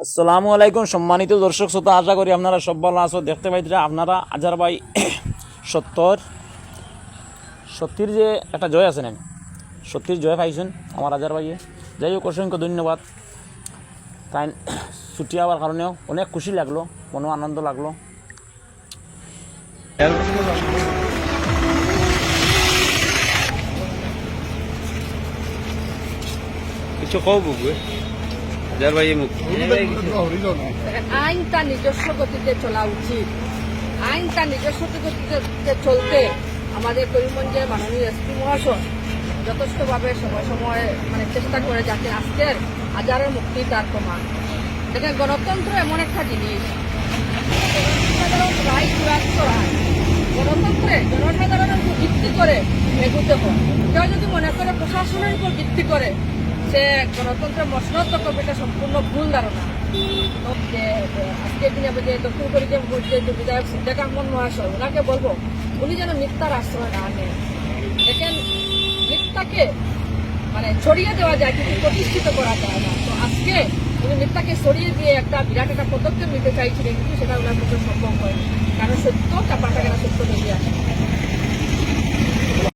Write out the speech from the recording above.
আসসালামু আলাইকুম সম্মানিত দর্শক শ্রোতা, আশা করি আপনারা সব ভালো আছো। দেখতে পাইতে আপনারা আজার ভাই সত্তর সত্যির যে একটা জয় আছে না সত্যির জয় পাইছেন আমার আজার ভাইয়ে। যাই হোক, অসংখ্য ধন্যবাদ। তাই ছুটি হওয়ার কারণেও অনেক খুশি লাগল মনে আনন্দ লাগল। কিছু কও হাজার ভাই মুখ। আইন তার নিজস্ব গতিতে চলা উচিত। আইন তার নিজস্ব গতিতে চলতে আমাদের করিমগঞ্জের মাননীয় এসপি মহাশয় যথেষ্টভাবে সময় সময় মানে চেষ্টা করে যাতে আজকের হাজারের মুক্তি তার প্রমাণ। দেখেন, গণতন্ত্র এমন একটা জিনিস। রায় গণতন্ত্রে জনসাধারণের উপর ভিত্তি করে এগুতে হয়। কেউ যদি মনে করে প্রশাসনের উপর ভিত্তি করে সে গণতন্ত্রের মসনদ করবে এটা সম্পূর্ণ ভুল ধারণা। আজকের দিনে যে দক্ষিণ মধ্যে যে বিধায়ক আহমদ মহাশয় ওনাকে বলব, উনি যেন মিথ্যার আশ্রয় না নেন। দেখেন, মিথ্যাকে মানে ছড়িয়ে দেওয়া যায়, কিন্তু প্রতিষ্ঠিত করা যায় না। তো আজকে উনি মিথ্যাকে ছড়িয়ে দিয়ে একটা বিরাট একটা পদক্ষেপ নিতে চাইছিলেন, কিন্তু সেটা ওনার পক্ষে সম্ভব হয়নি। কারণ সত্য চাপা থাকে না সত্য বেরিয়ে আসে